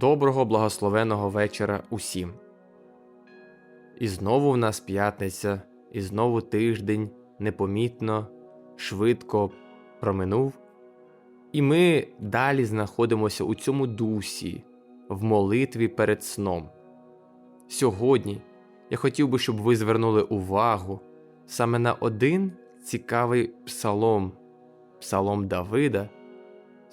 Доброго благословеного вечора усім. І знову в нас п'ятниця, і знову тиждень непомітно, швидко проминув. І ми далі знаходимося у цьому дусі, в молитві перед сном. Сьогодні я хотів би, щоб ви звернули увагу саме на один цікавий псалом, псалом Давида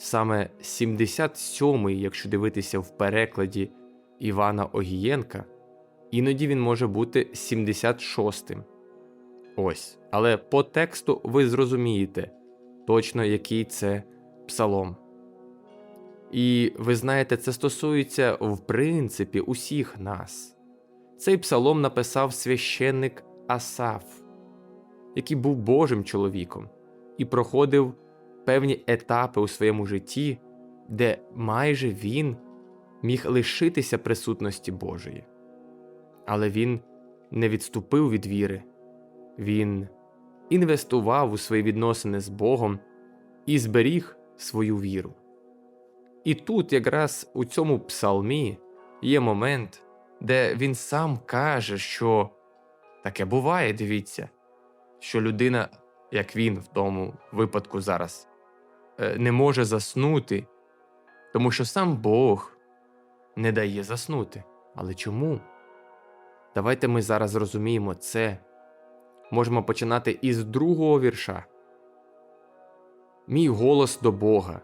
саме 77-й, якщо дивитися в перекладі Івана Огієнка, іноді він може бути 76-м. Ось, але по тексту ви зрозумієте точно, який це псалом. І ви знаєте, це стосується в принципі усіх нас. Цей псалом написав священник Асаф, який був Божим чоловіком і проходив певні етапи у своєму житті, де майже він міг лишитися присутності Божої. Але він не відступив від віри, він інвестував у свої відносини з Богом і зберіг свою віру. І тут, якраз у цьому псалмі, є момент, де він сам каже, що таке буває, дивіться, що людина, як він в тому випадку зараз, не може заснути, тому що сам Бог не дає заснути. Але чому? Давайте ми зараз зрозуміємо це. Можемо починати із другого вірша. Мій голос до Бога,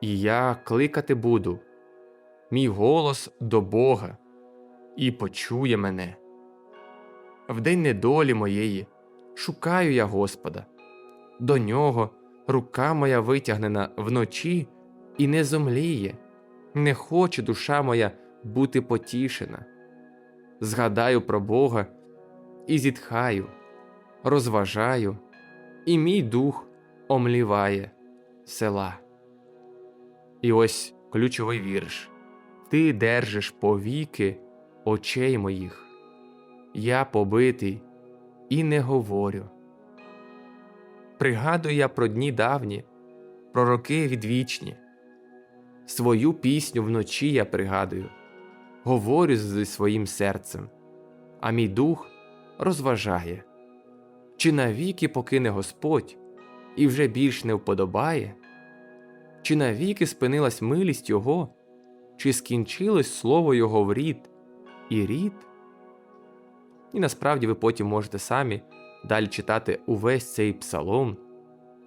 і я кликати буду. Мій голос до Бога, і почує мене. В день недолі моєї шукаю я Господа, до нього рука моя витягнена вночі і не зомліє, не хоче душа моя бути потішена. Згадаю про Бога і зітхаю, розважаю, і мій дух омліває села. І ось ключовий вірш Ти держиш повіки очей моїх. Я побитий і не говорю. Пригадую я про дні давні, про роки відвічні. Свою пісню вночі я пригадую, говорю зі своїм серцем, а мій дух розважає. Чи навіки покине Господь і вже більш не вподобає? Чи навіки спинилась милість Його, чи скінчилось слово Його в рід і рід? І насправді ви потім можете самі далі читати увесь цей псалом,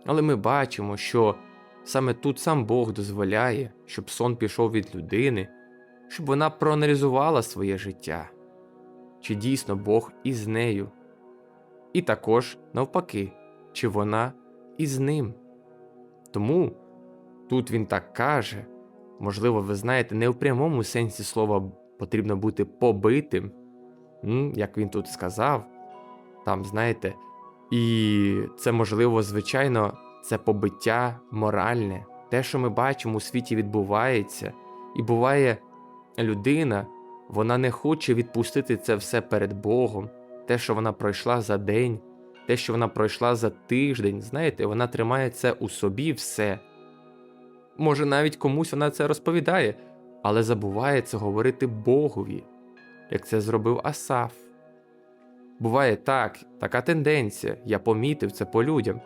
але ми бачимо, що саме тут сам Бог дозволяє, щоб сон пішов від людини, щоб вона проаналізувала своє життя, чи дійсно Бог із нею, і також навпаки, чи вона із ним. Тому тут він так каже, можливо, ви знаєте, не в прямому сенсі слова потрібно бути побитим, як він тут сказав, там, знаєте, і це можливо, звичайно, це побиття моральне, те, що ми бачимо у світі відбувається, і буває людина, вона не хоче відпустити це все перед Богом, те, що вона пройшла за день, те, що вона пройшла за тиждень, знаєте, вона тримає це у собі все. Може, навіть комусь вона це розповідає, але забуває це говорити Богові, як це зробив Асаф. Буває так, така тенденція, я помітив це по людям,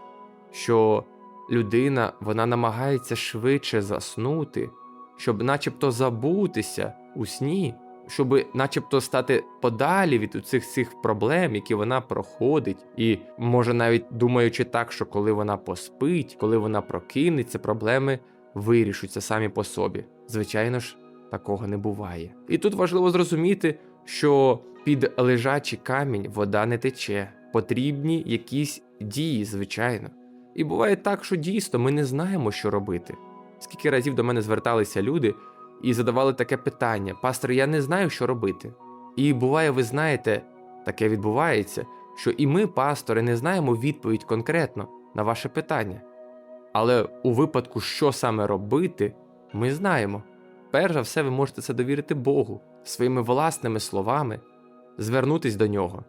що людина вона намагається швидше заснути, щоб начебто забутися у сні, щоб начебто стати подалі від цих цих проблем, які вона проходить, і може навіть думаючи так, що коли вона поспить, коли вона прокинеться, проблеми вирішуються самі по собі. Звичайно ж, такого не буває. І тут важливо зрозуміти, що під лежачий камінь вода не тече, потрібні якісь дії, звичайно. І буває так, що дійсно ми не знаємо, що робити. Скільки разів до мене зверталися люди і задавали таке питання: Пастор, я не знаю, що робити. І буває, ви знаєте, таке відбувається, що і ми, пастори, не знаємо відповідь конкретно на ваше питання. Але у випадку, що саме робити, ми знаємо. Перш за все, ви можете це довірити Богу своїми власними словами, звернутись до нього,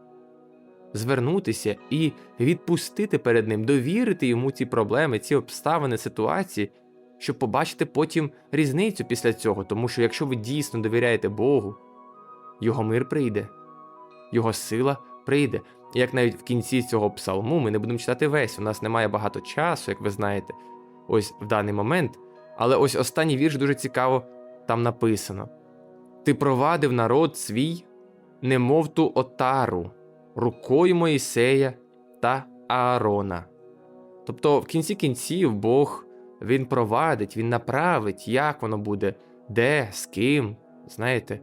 звернутися і відпустити перед ним, довірити йому ці проблеми, ці обставини, ситуації, щоб побачити потім різницю після цього. Тому що якщо ви дійсно довіряєте Богу, його мир прийде, його сила прийде. Як навіть в кінці цього псалму ми не будемо читати весь, у нас немає багато часу, як ви знаєте, ось в даний момент. Але ось останній вірш дуже цікаво там написано: Ти провадив народ свій, немов ту отару, рукою Моїсея та Аарона. Тобто, в кінці кінців Бог він провадить, він направить, як воно буде, де, з ким, знаєте,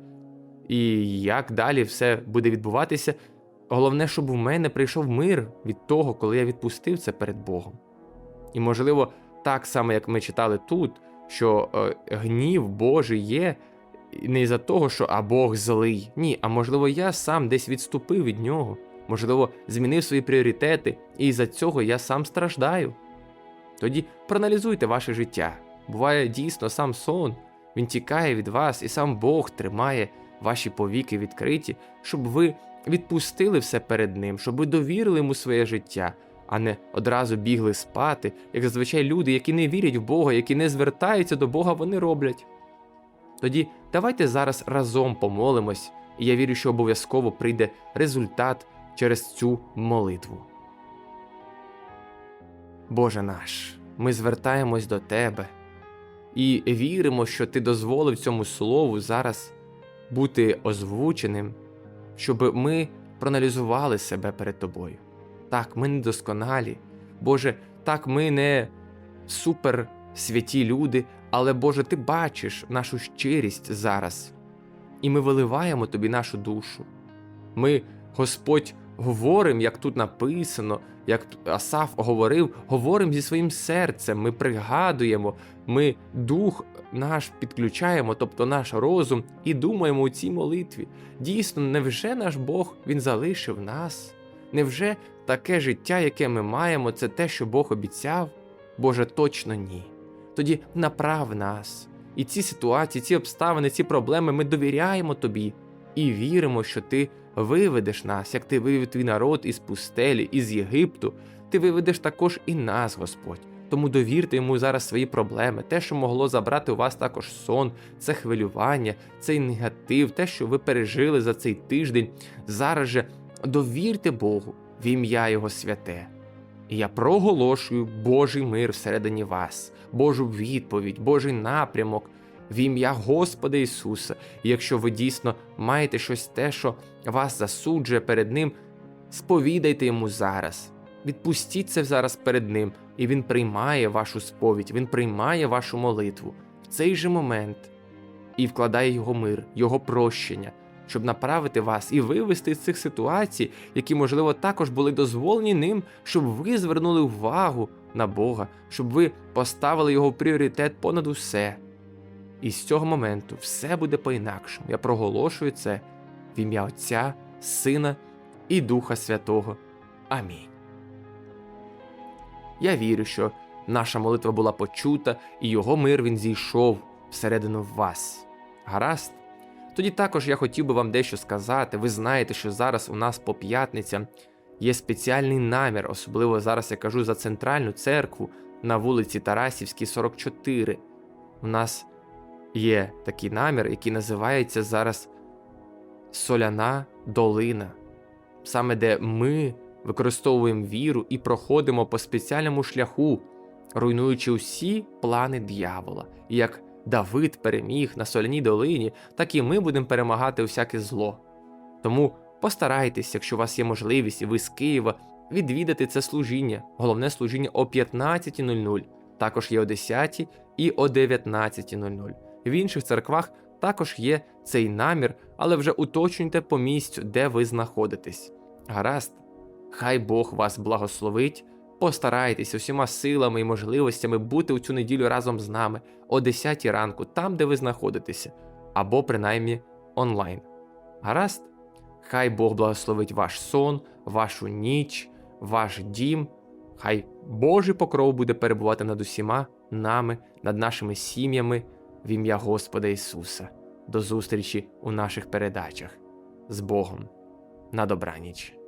і як далі все буде відбуватися. Головне, щоб у мене прийшов мир від того, коли я відпустив це перед Богом. І, можливо, так само, як ми читали тут, що е, гнів Божий є не із-за того, що а Бог злий. Ні, а можливо, я сам десь відступив від нього, можливо, змінив свої пріоритети, і із-за цього я сам страждаю. Тоді проаналізуйте ваше життя. Буває дійсно сам сон, він тікає від вас, і сам Бог тримає ваші повіки відкриті, щоб ви відпустили все перед ним, щоб ви довірили йому своє життя, а не одразу бігли спати, як зазвичай люди, які не вірять в Бога, які не звертаються до Бога, вони роблять. Тоді давайте зараз разом помолимось, і я вірю, що обов'язково прийде результат через цю молитву. Боже наш, ми звертаємось до Тебе і віримо, що Ти дозволив цьому слову зараз бути озвученим, щоб ми проаналізували себе перед Тобою. Так, ми недосконалі. Боже, так, ми не супер святі люди, але Боже, Ти бачиш нашу щирість зараз, і ми виливаємо Тобі нашу душу. Ми, Господь, говоримо, як тут написано, як Асаф говорив, говоримо зі своїм серцем, ми пригадуємо, ми дух наш підключаємо, тобто наш розум, і думаємо у цій молитві. Дійсно, невже наш Бог Він залишив нас? Невже таке життя, яке ми маємо, це те, що Бог обіцяв? Боже, точно ні. Тоді направ нас. І ці ситуації, ці обставини, ці проблеми ми довіряємо тобі і віримо, що ти виведеш нас, як ти вивів твій народ із пустелі, із Єгипту, ти виведеш також і нас, Господь. Тому довірте йому зараз свої проблеми, те, що могло забрати у вас також сон, це хвилювання, цей негатив, те, що ви пережили за цей тиждень. Зараз же довірте Богу в ім'я Його святе. І я проголошую Божий мир всередині вас, Божу відповідь, Божий напрямок в ім'я Господа Ісуса. І якщо ви дійсно маєте щось те, що вас засуджує перед Ним, сповідайте йому зараз. Відпустіть це зараз перед Ним, і Він приймає вашу сповідь, Він приймає вашу молитву в цей же момент і вкладає його мир, Його прощення, щоб направити вас і вивести з цих ситуацій, які, можливо, також були дозволені ним, щоб ви звернули увагу на Бога, щоб ви поставили його пріоритет понад усе. І з цього моменту все буде по-інакшому. Я проголошую це в ім'я Отця, Сина і Духа Святого. Амінь. Я вірю, що наша молитва була почута, і його мир він зійшов всередину вас. Гаразд? Тоді також я хотів би вам дещо сказати. Ви знаєте, що зараз у нас по п'ятницям є спеціальний намір, особливо зараз я кажу за центральну церкву на вулиці Тарасівській, 44. У нас є такий намір, який називається зараз Соляна долина, саме де ми використовуємо віру і проходимо по спеціальному шляху, руйнуючи усі плани дьявола. Як Давид переміг на соляній долині, так і ми будемо перемагати усяке зло. Тому постарайтесь, якщо у вас є можливість, і ви з Києва, відвідати це служіння, головне служіння о 15.00, також є о 10 і о 19.00. В інших церквах також є цей намір, але вже уточнюйте по місцю, де ви знаходитесь. Гаразд, хай Бог вас благословить. Постарайтесь усіма силами і можливостями бути у цю неділю разом з нами о 10 ранку, там, де ви знаходитеся, або принаймні онлайн. Гаразд? Хай Бог благословить ваш сон, вашу ніч, ваш дім. Хай Божий покров буде перебувати над усіма нами, над нашими сім'ями в ім'я Господа Ісуса. До зустрічі у наших передачах. З Богом. На добраніч.